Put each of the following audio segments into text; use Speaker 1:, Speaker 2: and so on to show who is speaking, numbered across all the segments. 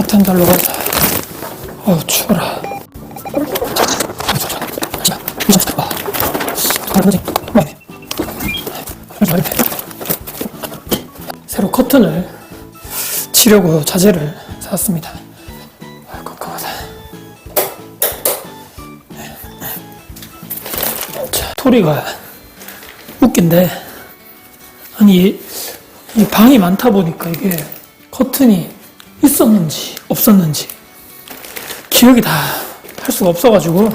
Speaker 1: 커튼 달러 가자. 어, 추워라. 새로 커튼을 치려고 자재를 샀습니다. 아, 깜깜하다. 자, 토리가 웃긴데, 아니, 이- 이 방이 많다 보니까 이게 커튼이 있었는지 없었는지 기억이 다 할 수가 없어가지고,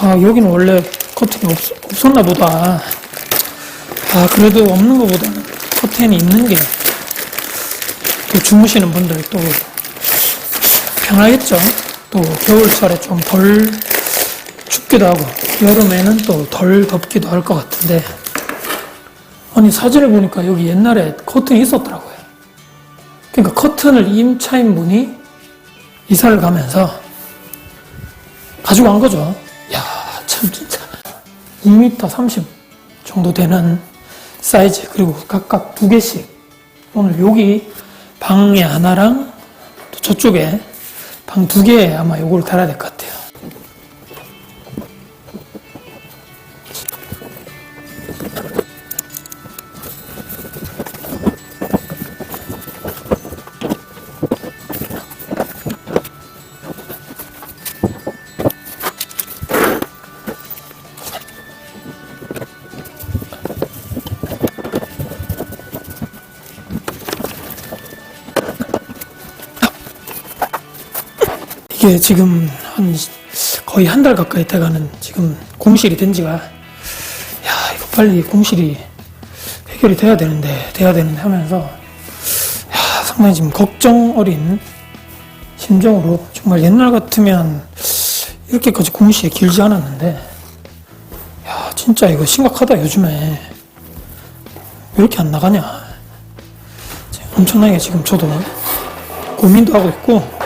Speaker 1: 아, 여기는 원래 커튼이 없, 없었나 보다. 아, 그래도 없는 것보다는 커튼이 있는 게, 또 주무시는 분들 또 편하겠죠? 또 겨울철에 좀 덜 춥기도 하고, 여름에는 또 덜 덥기도 할 것 같은데, 아니, 사진을 보니까 여기 옛날에 커튼이 있었더라고요. 그러니까 커튼을 임차인 분이 이사를 가면서 가지고 간 거죠. 야, 참 진짜. 2m 30 정도 되는 사이즈 그리고 각각 두 개씩 오늘 여기 방에 하나랑 또 저쪽에 방 두 개에 아마 요걸 달아야 될 것 같아요. 이게 지금 한 거의 한 달 가까이 돼가는 지금 공실이 된 지가 야 이거 빨리 공실이 해결이 돼야 되는데 돼야 되는데 하면서 야 상당히 지금 걱정 어린 심정으로 정말 옛날 같으면 이렇게까지 공실이 길지 않았는데 야 진짜 이거 심각하다 요즘에. 왜 이렇게 안 나가냐? 엄청나게 지금 저도 고민도 하고 있고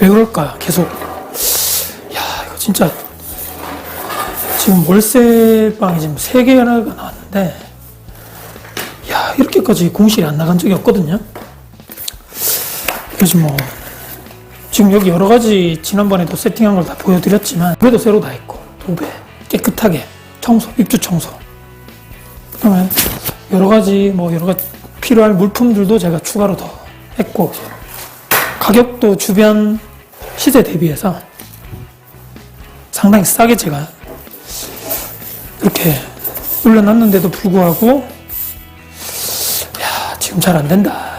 Speaker 1: 왜 그럴까 계속. 야 이거 진짜 지금 월세방이 지금 세 개가 나왔는데 야 이렇게까지 공실이 안 나간 적이 없거든요. 그래서 뭐 지금 여기 여러 가지 지난번에도 세팅한 걸 다 보여드렸지만 그래도 새로 다 했고 도배. 깨끗하게 청소 입주 청소. 그다음에 여러 가지 뭐 여러 가지 필요할 물품들도 제가 추가로 더 했고 가격도 주변 시세 대비해서 상당히 싸게 제가 이렇게 올려놨는데도 불구하고 야 지금 잘 안 된다.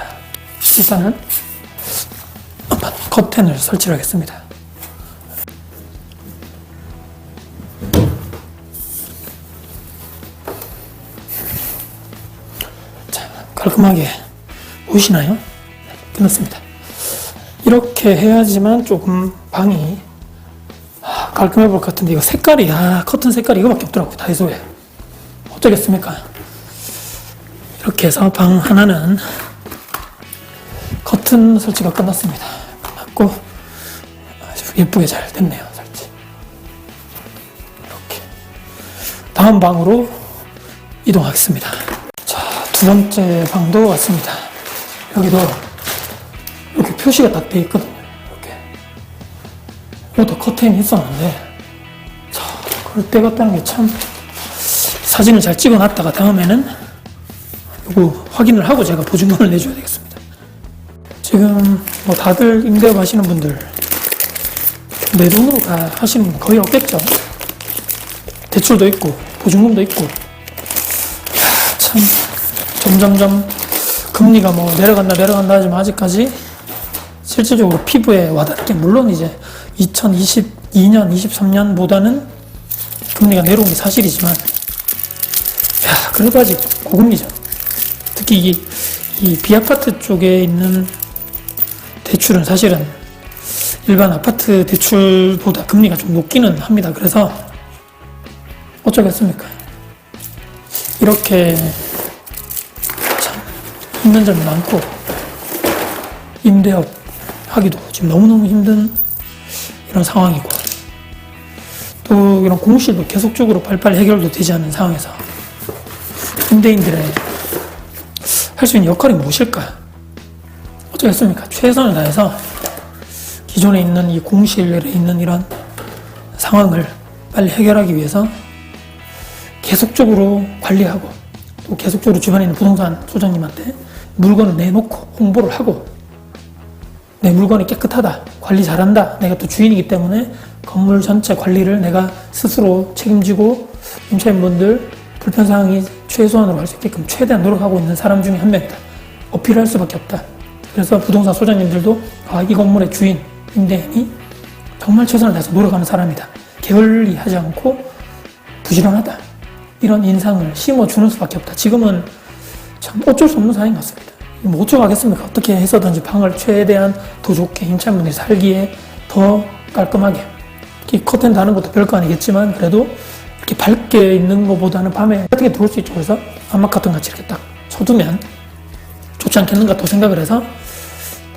Speaker 1: 일단은 커튼을 설치를 하겠습니다. 자 깔끔하게 보이시나요? 네, 끝났습니다 이렇게 해야지만 조금 방이 아, 깔끔해 볼것 같은데 이거 색깔이 아 커튼 색깔이 이거밖에 없더라고 다이소에. 어쩌겠습니까? 이렇게 해서 방 하나는 커튼 설치가 끝났습니다. 끝났고 아주 예쁘게 잘 됐네요 설치. 이렇게. 다음 방으로 이동하겠습니다. 자 두 번째 방도 왔습니다. 여기도 표시가 딱 돼 있거든요. 이렇게. 이것도 커튼이 있었는데, 자, 그럴 때 같다는 게 참, 사진을 잘 찍어 놨다가 다음에는 이거 확인을 하고 제가 보증금을 내줘야 되겠습니다. 지금 뭐 다들 임대업 하시는 분들, 내 돈으로 다 하시는 분 거의 없겠죠? 대출도 있고, 보증금도 있고, 야, 참, 점점점 금리가 뭐 내려간다 내려간다 하지만 아직까지 실질적으로 피부에 와닿는 게 물론 이제 2022년, 23년보다는 금리가 내려온 게 사실이지만 야 그래도 아직 고금리죠. 특히 이, 이 비아파트 쪽에 있는 대출은 사실은 일반 아파트 대출보다 금리가 좀 높기는 합니다. 그래서 어쩌겠습니까? 이렇게 참 힘든 점이 많고 임대업 하기도 지금 너무너무 힘든 이런 상황이고 또 이런 공실도 계속적으로 빨리빨리 해결도 되지 않는 상황에서 임대인들의 할 수 있는 역할이 무엇일까? 어쩌겠습니까? 최선을 다해서 기존에 있는 이 공실에 있는 이런 상황을 빨리 해결하기 위해서 계속적으로 관리하고 또 계속적으로 주변에 있는 부동산 소장님한테 물건을 내놓고 홍보를 하고 내 물건이 깨끗하다, 관리 잘한다, 내가 또 주인이기 때문에 건물 전체 관리를 내가 스스로 책임지고 임차인분들 불편사항이 최소한으로 할 수 있게끔 최대한 노력하고 있는 사람 중에 한 명이다. 어필할 수밖에 없다. 그래서 부동산 소장님들도 아, 이 건물의 주인, 임대인이 정말 최선을 다해서 노력하는 사람이다. 게을리 하지 않고 부지런하다. 이런 인상을 심어주는 수밖에 없다. 지금은 참 어쩔 수 없는 상황인 것 같습니다. 뭐 어쩌겠습니까? 어떻게 해서든지 방을 최대한 더 좋게 임차인분들이 살기에 더 깔끔하게 이 커튼 다는 것도 별거 아니겠지만 그래도 이렇게 밝게 있는 것보다는 밤에 어떻게 들어올 수 있죠. 그래서 암막 커튼 같이 이렇게 딱 쳐두면 좋지 않겠는가 또 생각을 해서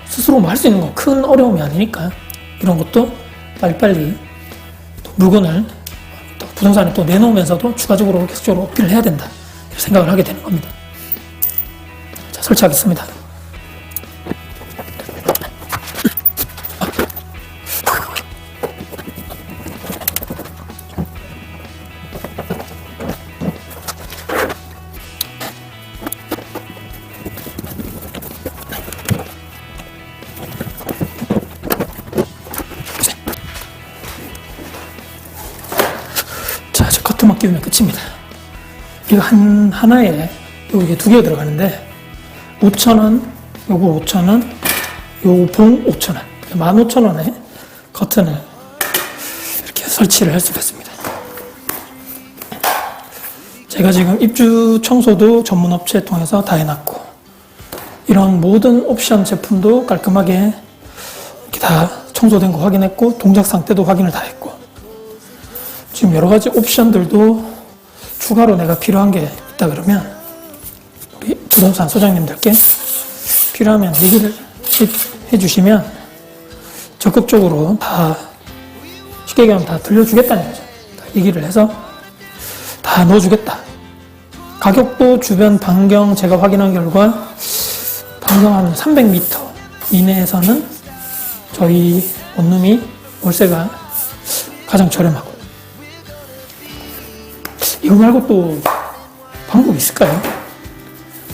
Speaker 1: 스스로 뭐 할 수 있는 거 큰 어려움이 아니니까 이런 것도 빨리빨리 또 물건을 또 부동산에 또 내놓으면서도 추가적으로 계속적으로 어필을 해야 된다 생각을 하게 되는 겁니다. 자 설치하겠습니다. 끝입니다. 이거 한, 하나에, 여기 두 개 들어가는데, 5,000원, 요거 5,000원, 요거 봉 5,000원. 15,000원에 커튼을 이렇게 설치를 할 수가 있습니다. 제가 지금 입주 청소도 전문 업체 통해서 다 해놨고, 이런 모든 옵션 제품도 깔끔하게 이렇게 다 청소된 거 확인했고, 동작 상태도 확인을 다 했고, 지금 여러 가지 옵션들도 추가로 내가 필요한 게 있다 그러면 부동산 소장님들께 필요하면 얘기를 해 주시면 적극적으로 다 쉽게 얘기하면 다 들려주겠다는 거죠. 다 얘기를 해서 다 넣어주겠다. 가격도 주변 반경 제가 확인한 결과 반경 한 300m 이내에서는 저희 원룸이 월세가 가장 저렴하고 이거 말고 또 방법이 있을까요?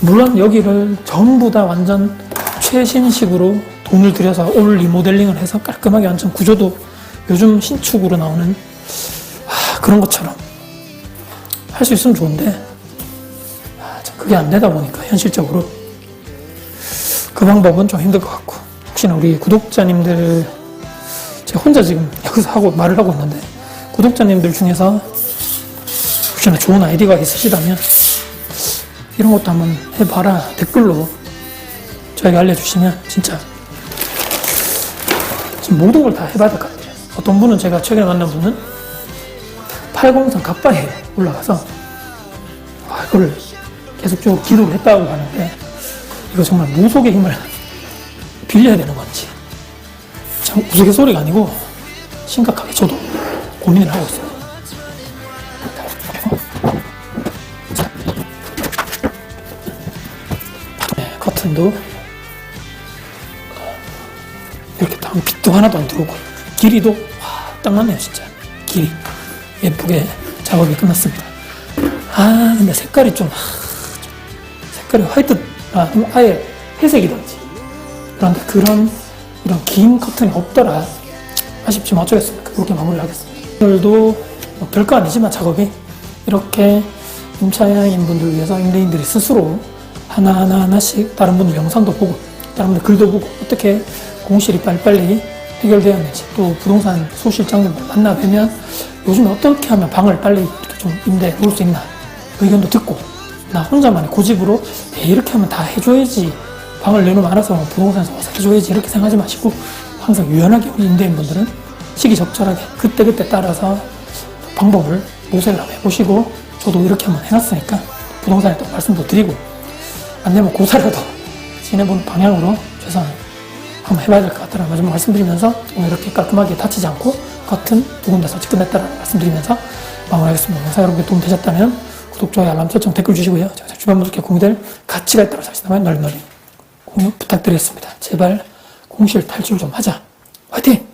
Speaker 1: 물론 여기를 전부 다 완전 최신식으로 돈을 들여서 올 리모델링을 해서 깔끔하게 완전 구조도 요즘 신축으로 나오는 아, 그런 것처럼 할 수 있으면 좋은데 아, 참 그게 안 되다 보니까 현실적으로. 그 방법은 좀 힘들 것 같고 혹시나 우리 구독자님들 제가 혼자 지금 여기서 하고 말을 하고 있는데 구독자님들 중에서 혹시나 좋은 아이디어가 있으시다면 이런 것도 한번 해봐라 댓글로 저에게 알려주시면 진짜 지금 모든 걸 다 해봐야 될 것 같아요. 어떤 분은 제가 최근에 만난 분은 803 갑바에 올라가서 아, 이거를 계속적으로 기도를 했다고 하는데 이거 정말 무속의 힘을 빌려야 되는 건지 참 우스갯소리가 아니고 심각하게 저도 고민을 하고 있습니다. 네, 커튼도 이렇게 딱 빛도 하나도 안 들어오고 길이도 와, 딱 맞네요 진짜. 길이. 예쁘게 작업이 끝났습니다. 아 근데 색깔이 좀, 하, 좀 색깔이 화이트 아 아예 회색이든지. 그런데 그런 이런 긴 커튼이 없더라. 아쉽지만 어쩌겠습니까. 그렇게 마무리를 하겠습니다. 오늘도 뭐 별거 아니지만 작업이 이렇게 임차인 분들 위해서 임대인들이 스스로 하나하나 하나씩 다른 분들 영상도 보고 다른 분들 글도 보고 어떻게 공실이 빨리빨리 해결되었는지 또 부동산 소실장님들 만나 뵈면 요즘에 어떻게 하면 방을 빨리 이렇게 좀 임대해 놓을 수 있나 의견도 듣고 나 혼자만의 고집으로 에, 이렇게 하면 다 해줘야지. 방을 내놓으면 알아서 부동산에서 와서 해줘야지 이렇게 생각하지 마시고 항상 유연하게 우리 임대인분들은 시기적절하게 그때그때 따라서 방법을 모색을 해보시고 저도 이렇게 한번 해놨으니까 부동산에 또 말씀도 드리고 안 되면 고사라도 지내보는 방향으로 최소한 한번 해봐야 될 것 같다는 마지막 말씀드리면서 오늘 이렇게 깔끔하게 다치지 않고 커튼 두 군데 설치 끝냈다는 말씀드리면서 마무리하겠습니다. 영상 여러분께 도움 되셨다면 구독, 좋아요, 알람 설정, 댓글 주시고요. 제가 주변 분들께 공유될 가치가 있다고 생각하시다면 널널히 공유 부탁드리겠습니다. 제발 공실 탈출 좀 하자. 화이팅!